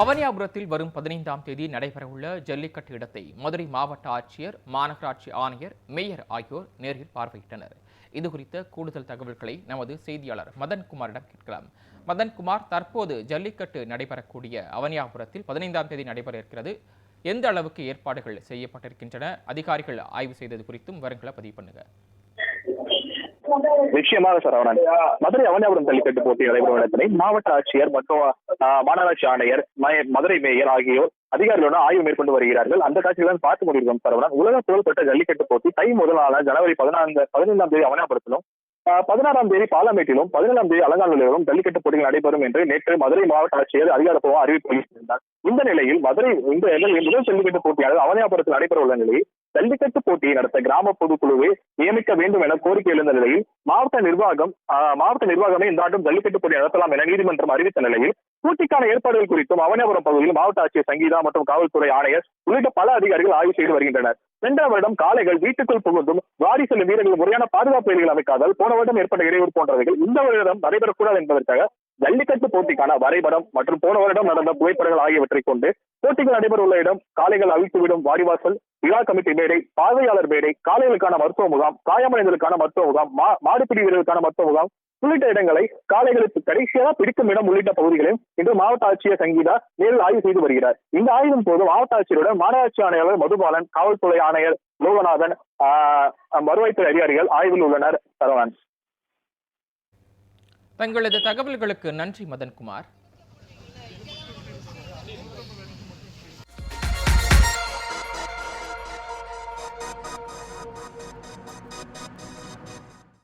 அவனியாபுரத்தில் வரும் பதினைந்தாம் தேதி நடைபெறவுள்ள ஜல்லிக்கட்டு இடத்தை மதுரை மாவட்ட ஆட்சியர் மாநகராட்சி ஆணையர் மேயர் ஆகியோர் நேரில் பார்வையிட்டனர். இது குறித்த கூடுதல் தகவல்களை நமது செய்தியாளர் மதன்குமாரிடம் கேட்கலாம். மதன்குமார் தற்போது ஜல்லிக்கட்டு நடைபெறக்கூடிய அவனியாபுரத்தில் பதினைந்தாம் தேதி நடைபெற இருக்கிறது. எந்த அளவுக்கு ஏற்பாடுகள் செய்யப்பட்டிருக்கின்றன? அதிகாரிகள் ஆய்வு செய்தது குறித்தும் விவரங்களை பதிவு பண்ணுங்க. நிச்சயமாக சரவணன் மதுரை அவனியாபுரம் ஜல்லிக்கட்டு போட்டி நடைபெறும் இடத்தினை மாவட்ட ஆட்சியர் மற்றும் மாநகராட்சி ஆணையர் மதுரை மேயர் ஆகியோர் அதிகாரிகளுடன் ஆய்வு மேற்கொண்டு வருகிறார்கள். அந்த காட்சிகளை பார்த்து கொண்டிருக்கிறோம் சரவணன் உலக புகழ்பெற்ற ஜல்லிக்கட்டு போட்டி தை முதலான ஜனவரி பதினான்கு பதினைந்தாம் தேதி அவனியாபுரத்திலும் ஆஹ், பதினாறாம் தேதி பாலமேட்டிலும் பதினேழாம் தேதி அலங்காநல்லூரிலும் ஜல்லிக்கட்டு போட்டிகள் நடைபெறும் என்று நேற்று மதுரை மாவட்ட ஆட்சியர் அதிகாரப்பூர்வ அறிவிப்பு வெளியிட்டிருந்தார். இந்த நிலையில் மதுரை இந்த முதல் ஜல்லிக்கட்டு போட்டியாளர் அவனியாபுரத்தில் நடைபெற உள்ள நிலையில் ஜல்லிக்கட்டு போட்டியை நடத்த கிராம பொதுக்குழுவை நியமிக்க வேண்டும் என கோரிக்கை எழுந்த நிலையில் மாவட்ட நிர்வாகம் ஆஹ், மாவட்ட நிர்வாகமே இந்த ஆண்டும் ஜல்லிக்கட்டு போட்டி நடத்தலாம் என நீதிமன்றம் அறிவித்த நிலையில் போட்டிக்கான ஏற்பாடுகள் குறித்தும் அவனியாபுரம் பகுதியில் மாவட்ட ஆட்சியர் சங்கீதா மற்றும் காவல்துறை ஆணையர் உள்ளிட்ட பல அதிகாரிகள் ஆய்வு செய்து வருகின்றனர். சென்ற வருடம் காளைகள் வீட்டுக்குள் புகுந்தும் வாரி செல்லும் வீரர்கள் முறையான பாதுகாப்பு வேலைகள் அமைக்காதால் போன வருடம் ஏற்பட்ட இடையூறு போன்றவைகள் இந்த வருடம் நடைபெறக்கூடாது என்பதற்காக ஜல்லிக்கட்டு போட்டிக்கான வரைபடம் மற்றும் போன வருடம் நடந்த புகைப்படங்கள் ஆகியவற்றை கொண்டு போட்டிகள் நடைபெற உள்ள இடம் காளைகள் அவிழ்த்துவிடும் வாடிவாசல் விழா கமிட்டி மேடை பார்வையாளர் மேடை காளைகளுக்கான மருத்துவ முகாம் காயமடைந்தலுக்கான மருத்துவ முகாம் மாடுபிடி வீரர்களுக்கான மருத்துவ முகாம் உள்ளிட்ட இடங்களை காளைகளுக்கு கடைசியாக பிடிக்கும் இடம் உள்ளிட்ட பகுதிகளையும் இன்று மாவட்ட ஆட்சியர் சங்கீதா நேரில் ஆய்வு செய்து வருகிறார். இந்த ஆய்வின் போது மாவட்ட ஆட்சியருடன் மாநகராட்சி ஆணையாளர் மதுபாலன் காவல்துறை ஆணையர் லோகநாதன் ஆஹ், வருவாய்த்துறை அதிகாரிகள் ஆய்வில் உள்ளனர். சரவணன். தங்களது தகவல்களுக்கு நன்றி மதன்குமார்.